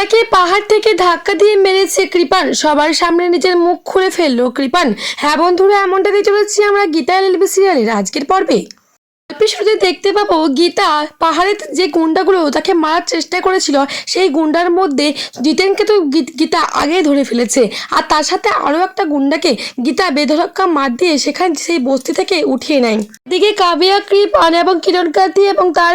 গীতাকে পাহাড় থেকে ধাক্কা দিয়ে মেরেছে কৃপান। সবার সামনে নিজের মুখ খুলে ফেলল কৃপান। হ্যাঁ বন্ধুরা এমনটা দিয়ে চলেছি আমরা গীতা এলবি সিরিয়ালের আজকের পর্বে। শুরুতে দেখতে পাবো গীতা পাহাড়ের যে গুন্ডাগুলো তাকে মারার চেষ্টা করেছিল, সেই গুন্ডার মধ্যে জিতেনকে তো গীতা আগে ধরে ফেলেছে। আর তার সাথে আরও একটা গুন্ডাকে গীতা বেধরক্কা মার দিয়ে সেখানে সেই বস্তি থেকে উঠিয়ে নেয়। এদিকে কাবিয়া কৃপান এবং কিরণ কাতি এবং তার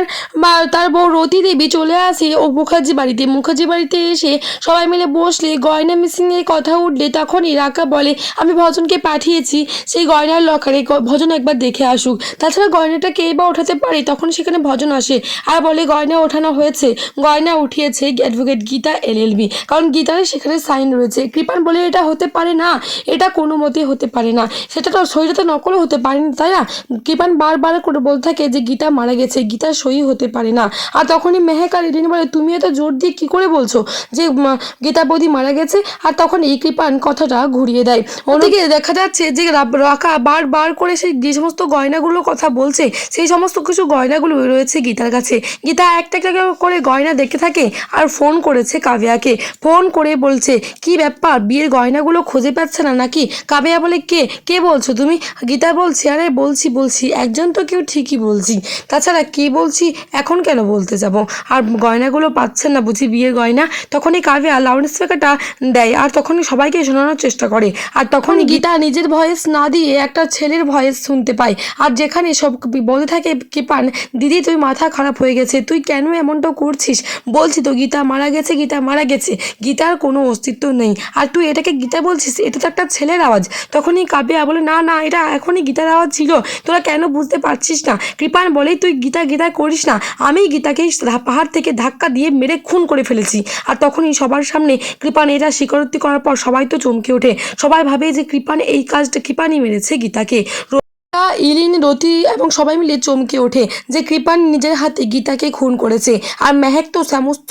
তার বউ রতি দেবী চলে আসে ও মুখার্জি বাড়িতে। মুখার্জি বাড়িতে এসে সবাই মিলে বসলে গয়না মিসিং এর কথা উঠলে তখনই রাকা বলে, আমি ভজনকে পাঠিয়েছি, সেই গয়নার লকারে ভজন একবার দেখে আসুক। তাছাড়া গয়নাটা কে বা ওঠাতে পারে, তখন সেখানে ভজন আসে। আর বলে, গয়না ওঠানো হয়েছে। গয়না উঠিয়েছে অ্যাডভোকেট গীতা এলএলবি কারণ গীতার সেখানে সাইন রয়েছে। কৃপান বলে, এটা হতে পারে না। এটা কোনো মতে হতে পারে না। সেটা তো শরীরে তো নকলও হতে পারে না, তাই না? কৃপান বারবার করে বলতে থাকে যে, গীতা মারা গেছে। গীতার সই হতে পারে না। আর তখনই মেহেক আর ইরিন বলে, তুমি এত জোর দিয়ে কী করে বলছো যে গীতা বৌদি মারা গেছে? আর তখন এই কৃপান কথাটা ঘুরিয়ে দেয়। অন্যদিকে দেখা যাচ্ছে যে রাকা বারবার করে সেই যে সমস্ত গয়নাগুলোর কথা বলছে সেই সমস্ত কিছু গয়নাগুলো রয়েছে গীতার কাছে। গীতা একটা একটা করে গয়না দেখতে থাকে আর ফোন করেছে কাবিয়াকে। ফোন করে বলছে কি ব্যাপার? বিয়ের গয়নাগুলো খুঁজে পাচ্ছে না নাকি? কাবিয়া বলে কে? কে বলছো তুমি? গীতা বলছি আরে বলছি বলছি একজন তো কেউ ঠিকই বলছি। তাছাড়া কে বলছি? এখন কেন বলতে যাব? আর গয়নাগুলো পাচ্ছেন না বুঝি বিয়ের গয়না? তখনই কাবিয়া লাউড স্পিকারটা দেয় আর তখনই সবাইকে শোনানোর চেষ্টা করে। আর তখনই গীতা নিজের ভয়েস না দিয়ে একটা ছেলের ভয়েস শুনতে পায়। আর যেখানে সব বলতে থাকে কৃপান দিদি তুই মাথা খারাপ হয়ে গেছে, তুই কেন এমনটা করছিস? বলছি তো, গীতা মারা গেছে, গীতা মারা গেছে। গীতার কোনো অস্তিত্ব নেই। আর তুই এটাকে গীতা বলছিস? এটা তো একটা ছেলের আওয়াজ। তখনই কাব্যা বলে, না না, এটা এখনই গীতার আওয়াজ ছিল। তোরা কেন বুঝতে পারছিস না? কৃপান বলে, তুই গীতা গীতা করিস না। আমি গীতাকে পাহাড় থেকে ধাক্কা দিয়ে মেরে খুন করে ফেলেছি। আর তখনই সবার সামনে কৃপান এটা স্বীকারোক্তি করার পর সবাই তো চমকে ওঠে। সবাই ভাবে যে কৃপান এই কাজটা, কৃপানই মেরেছে গীতাকে। ইলিন, রতি এবং সবাই মিলে চমকে ওঠে যে কৃপান নিজের হাতে গীতাকে খুন করেছে। আর মেহেক তো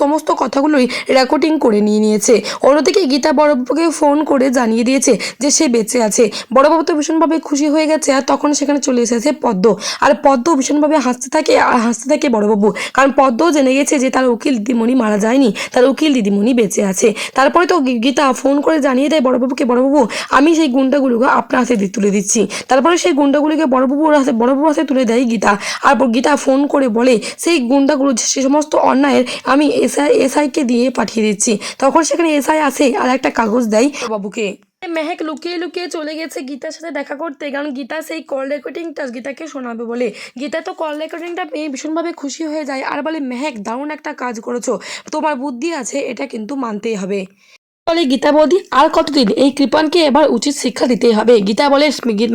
সমস্ত কথাগুলোই রেকর্ডিং করে নিয়ে নিয়েছে। অন্যদিকে গীতা বড়বাবুকে ফোন করে জানিয়ে দিয়েছে যে সে বেঁচে আছে। বড়বাবু তো ভীষণভাবে খুশি হয়ে গেছে আর তখন সেখানে চলে এসেছে পদ্ম। আর পদ্ম ভীষণভাবে হাসতে থাকে, আর হাসতে থাকে বড়বাবু। কারণ পদ্মও জেনে গেছে যে তার উকিল দিদিমণি মারা যায়নি, তার উকিল দিদিমণি বেঁচে আছে। তারপরে তো গীতা ফোন করে জানিয়ে দেয় বড়বাবুকে, বড়বাবু, আমি সেই গুন্ডাগুলোকে আপনার হাতে তুলে দিচ্ছি। তারপরে সেই গুন্ডাগুলিকে বড়বাবুর হাতে বড়বাবুর হাতে তুলে দেয় গীতা। আর গীতা ফোন করে বলে, সেই গুন্ডাগুলো সে সমস্ত অন্যায়ের আমি এসআই, এসআইকে দিয়ে পাঠিয়ে দিচ্ছি। তখন সেখানে এসআই আসে আর একটা কাগজ দেয় বাবুকে। মেহেক লুকিয়ে লুকিয়ে চলে গেছে গীতার সাথে দেখা করতে, কারণ গীতা সেই কল রেকর্ডিংটা গীতাকে শোনাবে বলে। গীতা তো কল রেকর্ডিংটা পেয়ে ভীষণভাবে খুশি হয়ে যায় আর বলে, মেহেক, দারুণ একটা কাজ করেছ। তোমার বুদ্ধি আছে, এটা কিন্তু মানতেই হবে। বলে, গীতা বৌদি, আর কতদিন? এই কৃপানকে এবার উচিত শিক্ষা দিতেই হবে। গীতা বলে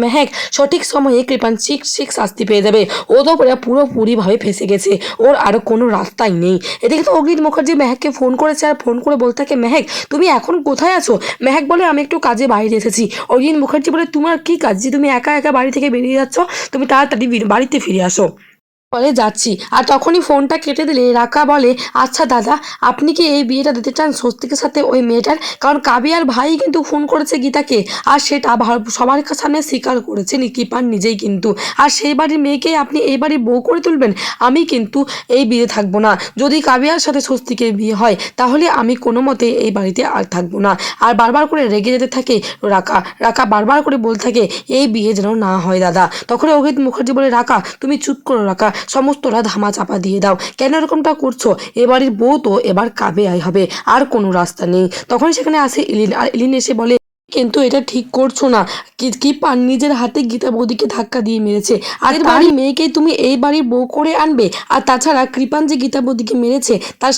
মেহেক, সঠিক সময়ে কৃপান ঠিক ঠিক শাস্তি পেয়ে যাবে। ও তো পুরো পুরোপুরিভাবে ফেসে গেছে। ওর আর কোনো রাস্তাই নেই। এদিকে তো অগ্নিত মুখার্জি মেহেককে ফোন করেছে আর ফোন করে বলতে থাকে, মেহেক, তুমি এখন কোথায় আছো? মেহেক বলে, আমি একটু কাজে বাইরে এসেছি। অগ্নিত মুখার্জি বলে, তোমার কি কাজ? যে তুমি একা একা বাড়ি থেকে বেরিয়ে যাচ্ছ, তুমি তাড়াতাড়ি বাড়িতে ফিরে আসো। বলে, যাচ্ছি। আর তখনই ফোনটা কেটে দিলে রাকা বলে আচ্ছা দাদা, আপনি কি এই বিয়েটা দিতে চান স্বস্তিকের সাথে ওই মেয়েটার? কারণ কাবিয়ার ভাই কিন্তু ফোন করেছে গীতাকে, আর সেটা সবার সামনে স্বীকার করেছে নিকিপান নিজেই কিন্তু। আর সেই বাড়ির মেয়েকে আপনি এই বাড়ির বউ করে তুলবেন? আমি কিন্তু এই বিয়ে থাকব না। যদি কাবিয়ার সাথে স্বস্তিকের বিয়ে হয়, তাহলে আমি কোনো মতে এই বাড়িতে আর থাকব না। আর বারবার করে রেগে যেতে থাকে রাকা। রাকা বারবার করে বলতে থাকে, এই বিয়ে যেন না হয় দাদা। তখন অভিত মুখার্জি বলে, রাকা, তুমি চুপ করো রাকা। সমস্তটা ধামা চাপা দিয়ে দাও। কেন এরকমটা করছ? এবারের বউ তো এবার কাবে আয় হবে, আর কোনো রাস্তা নেই। তখন সেখানে আসে ইলিন, আর ইলিন এসে বলে কিন্তু এটা ঠিক করছ না। কি কি পান নিজের হাতে গীতা বৌদিকে ধাক্কা দিয়ে মেরেছে। আর বাড়ির মেয়েকে তুমি এই বাড়ির বউ করে আনবে। আর তাছাড়া কৃপান যে গীতা বৌদিকে মেরেছে তার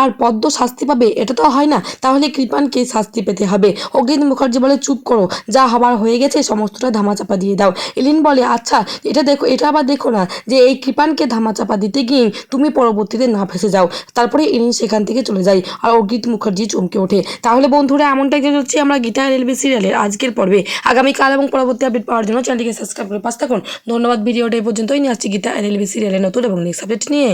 আর পদ্ম শাস্তি পাবে এটা তো হয় না। তাহলে কৃপানকে শাস্তি পেতে হবে। অগ্নি মুখার্জি বলে চুপ করো যা হবার হয়ে গেছে সমস্তটা ধামাচাপা দিয়ে দাও। এলিন বলে আচ্ছা এটা দেখো এটা আবার দেখো না যে এই কৃপানকে ধামাচাপা দিতে গিয়ে তুমি পরবর্তীতে না ফেসে যাও। তারপরে এলিন সেখান থেকে চলে যায় আর অগ্রিত মুখার্জি চমকে ওঠে। তাহলে বন্ধুরা এমনটাই যে হচ্ছে আমরা গীতা রেলওয়ে সিরিয়ালের আজকের পর্বে আগামীকাল এবং পরবর্তী আপডেট পাওয়ার জন্য চ্যানেলটিকে সাবস্ক্রাইব করে পাশ থাকুন। ধন্যবাদ, ভিডিওটা এই পর্যন্তই। নিয়ে আসছি গীতা, এনএলবি সিরিয়ালের নতুন এবং নেক্সট আপডেট নিয়ে।